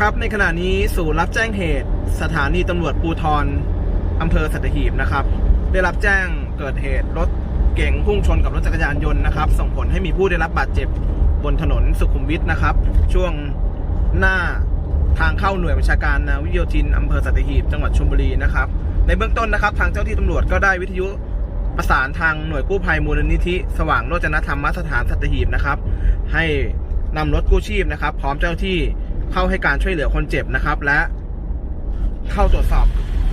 ครับในขณะนี้ศูนย์รับแจ้งเหตุ สถานีตำรวจภูทรอำเภอสัตหีบนะครับ ได้รับแจ้งเกิดเหตุรถเก๋งพุ่งชนกับรถจักรยานยนต์นะครับ ส่งผลให้มีผู้ได้รับบาดเจ็บบนถนนสุขุมวิทนะครับ ช่วงหน้าทางเข้าหน่วยบัญชาการนาวิโยธินอำเภอสัตหีบจังหวัดชลบุรีนะครับ ในเบื้องต้นนะครับ ทางเจ้าที่ตำรวจก็ได้วิทยุประสานทางหน่วยกู้ภัยมูลนิธิ สว่างโรจนธรรมสถานสัตหีบนะครับ ให้นำรถกู้ชีพนะครับ พร้อมเจ้าที่ เข้าให้การช่วยเหลือคนเจ็บนะครับ และเข้าตรวจสอบ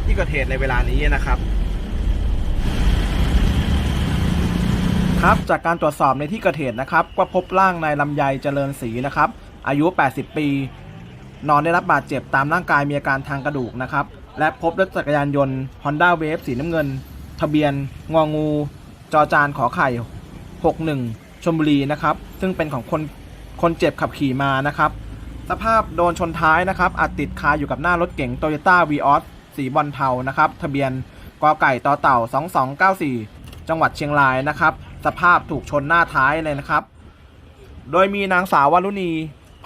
ที่เกิดเหตุในเวลานี้นะครับ ครับจากการตรวจสอบในที่เกิดเหตุนะครับ ก็พบร่างนายลำไยเจริญศรีนะครับ อายุ 80 ปี นอนได้รับบาดเจ็บตามร่างกายมีอาการทางกระดูกนะครับ และพบรถจักรยานยนต์ Honda Wave สีน้ำเงิน ทะเบียน งองู จอจานขอไข่ 61ชลบุรีนะครับ ซึ่งเป็นของคนคนเจ็บขับขี่มานะครับ สภาพโดนชนท้ายนะครับอาจติดคาอยู่กับหน้ารถเก๋ง Toyota v ีออสสีบอลเทานะครับทะเบียนกอไก่ต่อเต่า 2294 จังหวัดเชียงรายนะครับ สภาพถูกชนหน้าท้ายเลยนะครับ โดยมีนางสาววรุณี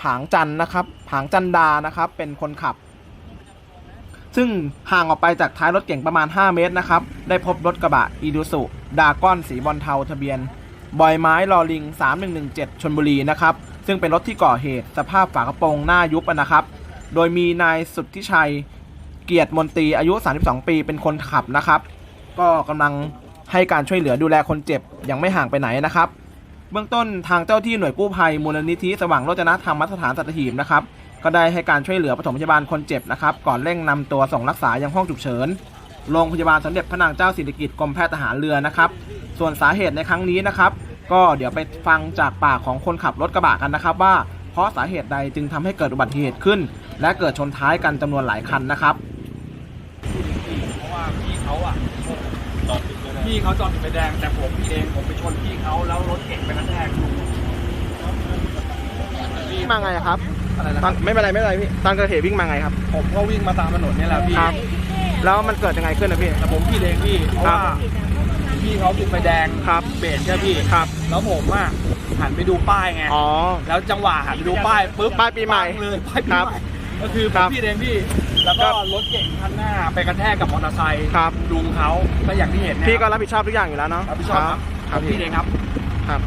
ผางจันนะครับ ผางจันดานะครับ เป็นคนขับ ซึ่งห่างออกไปจากท้ายรถเก่งประมาณ 5 เมตรนะครับ ได้พบรถกระบะอีดูสุดาก้อนสีบอลเทาทะเบียน บอยไม้ลอลิง 3117ชนบุรีนะครับ ซึ่งเป็นรถที่ก่อเหตุสภาพฝากระโปรงหน้ายุบนะครับ โดยมีนายสุทธิชัยเกียรติมนตรีอายุ 32 ปีเป็นคนขับนะครับ ก็กำลังให้การช่วยเหลือดูแลคนเจ็บยังไม่ห่างไปไหนนะครับ เบื้องต้นทางเจ้าที่หน่วยกู้ภัยมูลนิธิสว่างโรจนธรรมสถานสัตหีบนะครับก็ได้ให้การช่วยเหลือปฐมพยาบาลคนเจ็บนะครับ ก่อนเร่งนำตัวส่งรักษายังห้องฉุกเฉินโรงพยาบาลสมเด็จพระนางเจ้าสิริกิติ์กรมแพทย์ทหารเรือนะครับ ส่วนสาเหตุในครั้งนี้นะครับ ก็เดี๋ยวไปฟังจากปากของคนขับรถกระบะกันนะครับว่าเพราะสาเหตุใดจึงทำให้เกิดอุบัติเหตุขึ้น และเกิดชนท้ายกันจำนวนหลายคันนะครับเพราะว่าพี่เขาอะพี่เขาจอดติดไฟแดงแต่ผมพี่เองผมไปชนพี่เขาแล้วรถเก่งไปกระแทกวิ่งมาไงครับอะไรนะตอนไม่เป็นไรไม่เป็นไรพี่ตอนเกิดเหตุวิ่งมาไงครับ ผมก็วิ่งมาตามถนนเนี่ยแหละพี่ครับแล้วมันเกิดยังไงขึ้นนะพี่แต่ผมพี่เองพี่เพราะว่า พี่เขาติดไฟแดงครับเบรกใช่พี่ครับแล้วผมอะหันไปดูป้ายไงอ๋อ แล้วจังหวะหันไปดูป้ายปุ๊บป้ายปีใหม่ปังเลยป้ายปีครับใหม่ก็คือผครัมบพี่เองพี่แล้วก็รถเก่งคันหน้าไปกระแทกกับมอเตอร์ไซค์ครับ ลุงเขาก็อย่างที่เห็นเนี่ยพี่ก็รับผิดชอบทุกอย่างอยู่แล้วเนาะรับผิดชอบครับครับผมพี่เองครับ ครับ